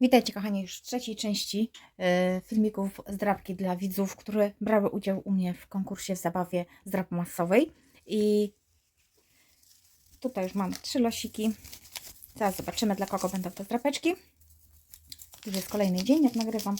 Witajcie kochani już w trzeciej części e, filmików zdrabki dla widzów, które brały udział u mnie w konkursie w zabawie zdrab masowej. I tutaj już mamy trzy losiki. Zaraz zobaczymy dla kogo będą te zdrapeczki. Już jest kolejny dzień jak nagrywam.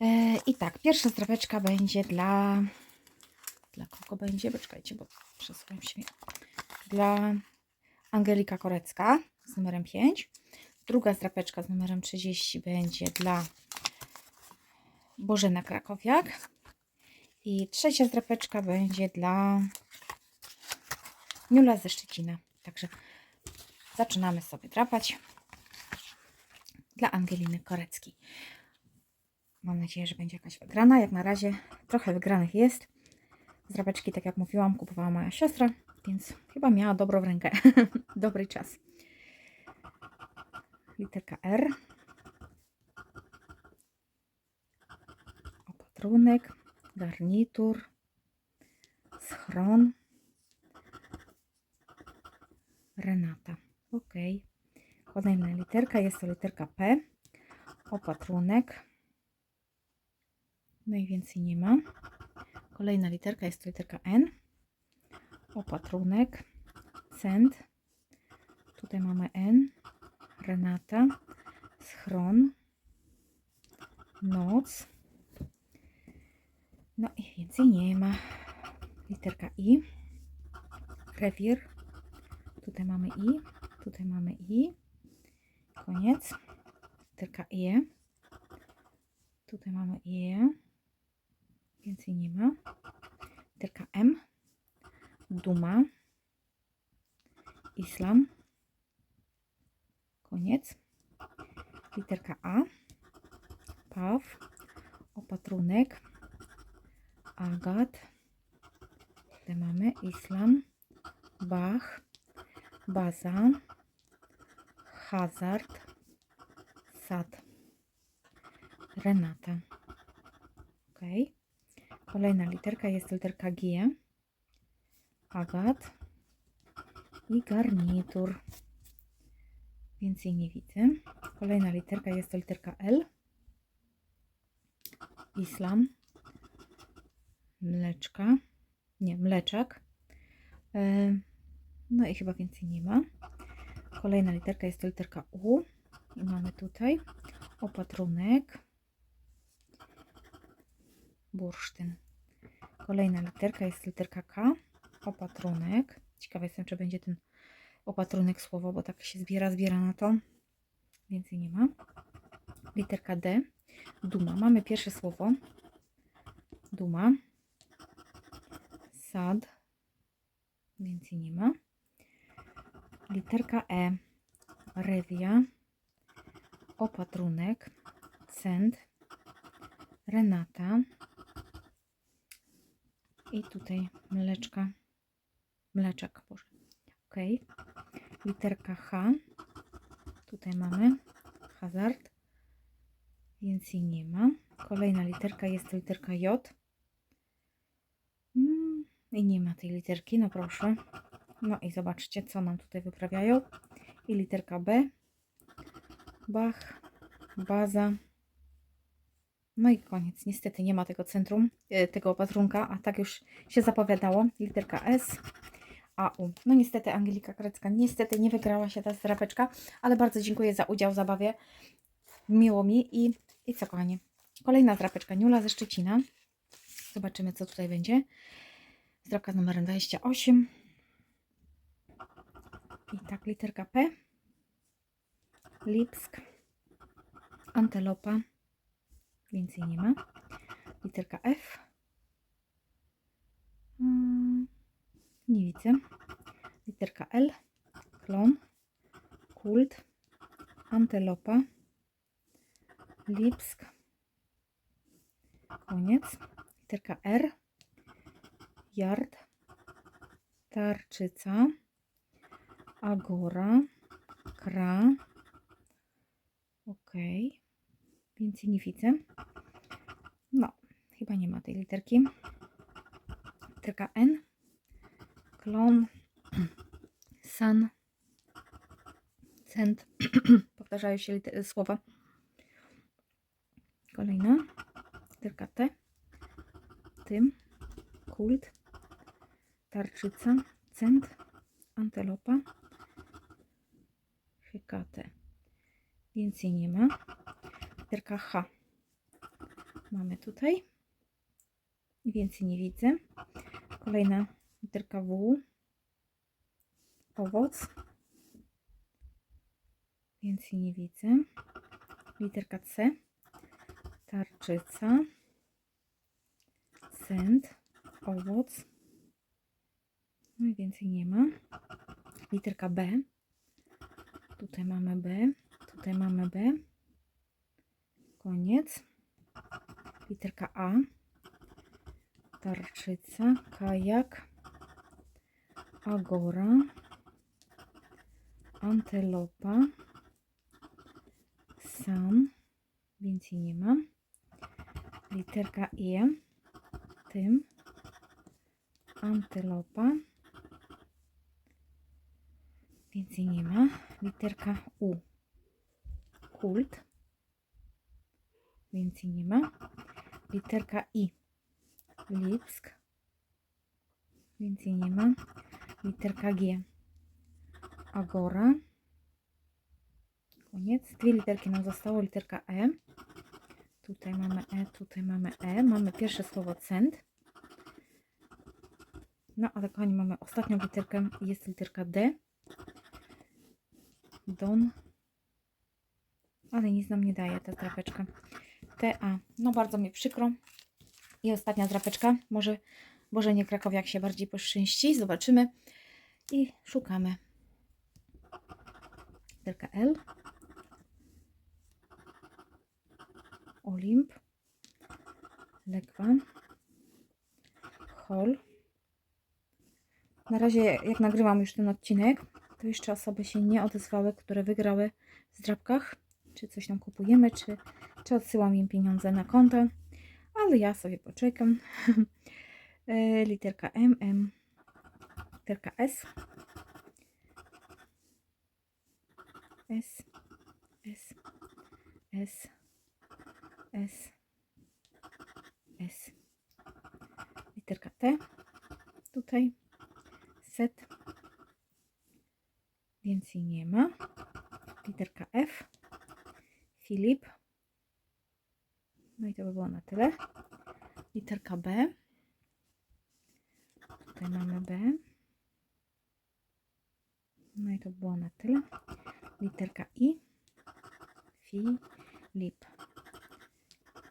E, I tak, pierwsza zdrapeczka będzie dla... Dla kogo będzie? Poczekajcie, bo przesuwam się. Dla Angelika Korecka z numerem 5. Druga zdrapeczka z numerem 30 będzie dla Bożena Krakowiak. I trzecia zdrapeczka będzie dla Niula ze Szczecina. Także zaczynamy sobie drapać dla Angeliny Koreckiej. Mam nadzieję, że będzie jakaś wygrana. Jak na razie trochę wygranych jest. Zdrapeczki, tak jak mówiłam, kupowała moja siostra, więc chyba miała dobrą rękę. Dobry czas literka R, opatrunek, garnitur, schron, Renata. Ok. Kolejna literka jest to literka P, opatrunek. Najwięcej nie ma. Kolejna literka jest to literka N, opatrunek, cent. Tutaj mamy N, Renata, schron, noc. No i więcej nie ma. Literka I, rewir. Tutaj mamy I, tutaj mamy I. Koniec. Literka E. Tutaj mamy E. Więcej nie ma. Literka M. Duma. Islam. Koniec. Literka A. Paw. Opatrunek. Agat. Tutaj mamy Islam. Bach. Baza. Hazard. Sad. Renata. Ok. Kolejna literka jest literka G. Agat. I garnitur. Więcej nie widzę. Kolejna literka jest to literka L. Islam. Mleczka. Nie, mleczak. E, No i chyba więcej nie ma. Kolejna literka jest to literka U. I mamy tutaj opatrunek. Bursztyn. Kolejna literka jest literka K. Opatrunek. Ciekawa jestem, czy będzie ten opatrunek słowo, bo tak się zbiera, zbiera na to. Więcej nie ma. Literka D. Duma. Mamy pierwsze słowo. Duma. Sad. Więcej nie ma. Literka E. Rewia. Opatrunek. Cent. Renata. I tutaj mleczka. Mleczak, Boże. Ok. Literka H. Tutaj mamy hazard. Więcej nie ma. Kolejna literka jest to literka J. Mm, I nie ma tej literki, no proszę. No i zobaczcie, co nam tutaj wyprawiają. I literka B. Bach. Baza. No i koniec. Niestety nie ma tego centrum, e, tego opatrunka, a tak już się zapowiadało. Literka S. AU. No niestety Angelika Krecka niestety nie wygrała się ta zdrapeczka, ale bardzo dziękuję za udział w zabawie. Miło mi i, i co kochanie. Kolejna zdrapeczka Niula ze Szczecina. Zobaczymy co tutaj będzie. Zdrapka z numerem 28. I tak literka P. Lipsk. Antelopa. Więcej nie ma. Literka F. Hmm. Nie widzę. Literka L. Klon. Kult. Antelopa. Lipsk. Koniec. Literka R. Yard. Tarczyca. Agora. Kra. Ok. Więcej nie widzę. No, chyba nie ma tej literki. Literka N klon, san, cent, powtarzają się słowa, Kolejna. Literka T. Tym. Kult. Tarczyca. Cent. Antelopa. Hekate. Więcej nie ma. Literka H. Mamy tutaj. Więcej nie widzę. Kolejna literka W. Owoc. Więcej nie widzę. Literka C. Tarczyca. Cent. Owoc. No i więcej nie ma. Literka B. Tutaj mamy B. Tutaj mamy B. Koniec. Literka A. Tarczyca. Kajak. Agora. Antelopa. Sam. Więcej nie ma. Literka E. Tym. Antelopa. Więcej nie ma. Literka U. Kult. Więcej nie ma. Literka I. Lipsk. Więcej nie ma. Literka G. Agora. Koniec. Dwie literki nam zostało. Literka E. Tutaj mamy E, tutaj mamy E. Mamy pierwsze słowo cent. No ale kochani, mamy ostatnią literkę. Jest literka D. Don. Ale nic nam nie daje ta drapeczka. TA. No bardzo mi przykro. I ostatnia drapeczka. Może, może nie Krakowiak się bardziej poszczęści. Zobaczymy. I szukamy. Literka L. Olimp. Legwa. Hol. Na razie, jak nagrywam już ten odcinek, to jeszcze osoby się nie odezwały, które wygrały w zdrabkach. Czy coś tam kupujemy, czy, czy odsyłam im pieniądze na konto. Ale ja sobie poczekam. E, Literka M, M. Literka S. S. S. S. S. S. Literka T. Tutaj. Set. Więcej nie ma. Literka F. Filip. No i to by było na tyle. Literka B. Tutaj mamy B. No i to by było na tyle. Literka I. Filip.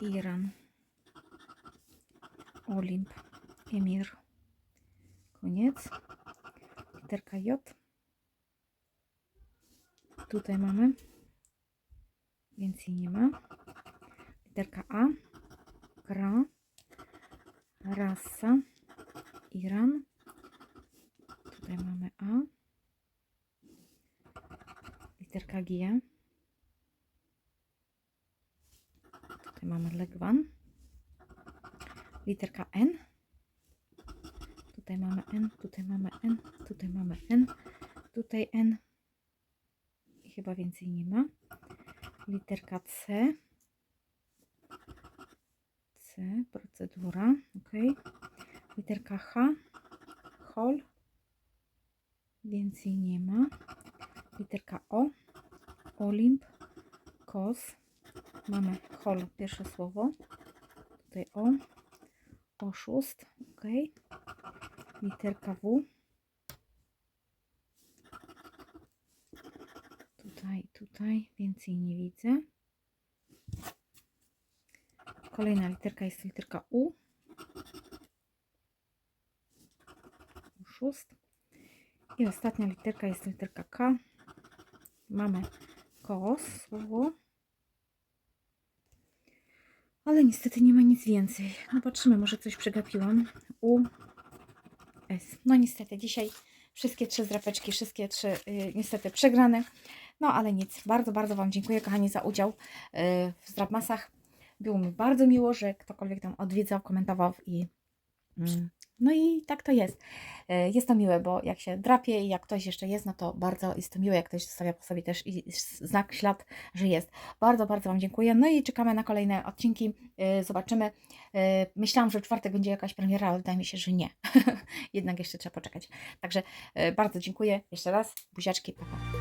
Iran. Olimp. Emir. Koniec. Literka J. Tutaj mamy. Więcej nie ma. Literka A. Gra. Rasa. Iran. Tutaj mamy A. Literka G. Tutaj mamy Legwan. Literka N. Tutaj mamy N, tutaj mamy N, tutaj mamy N, tutaj N. I chyba więcej nie ma. Literka C. C, procedura, ok. Literka H. Hol. Więcej nie ma. Literka O. Olimp. Kos. Mamy hol, pierwsze słowo. Tutaj O. Oszust, ok. Literka W. Tutaj, tutaj więcej nie widzę. Kolejna literka jest literka U. Oszust. I ostatnia literka jest literka K. Mamy kos, słowo. Ale niestety nie ma nic więcej. No patrzymy, może coś przegapiłam. U, S. No niestety dzisiaj wszystkie trzy zdrapeczki, wszystkie trzy y, niestety przegrane. No ale nic. Bardzo, bardzo Wam dziękuję kochani za udział y, w zdrapmasach. Było mi bardzo miło, że ktokolwiek tam odwiedzał, komentował i mm, No i tak to jest. E, Jest to miłe, bo jak się drapie i jak ktoś jeszcze jest, no to bardzo jest to miłe, jak ktoś zostawia po sobie też znak, ślad, że jest. Bardzo, bardzo Wam dziękuję. No i czekamy na kolejne odcinki. E, Zobaczymy. E, Myślałam, że czwartek będzie jakaś premiera, ale wydaje mi się, że nie. Jednak jeszcze trzeba poczekać. Także bardzo dziękuję jeszcze raz. Buziaczki, pa, pa.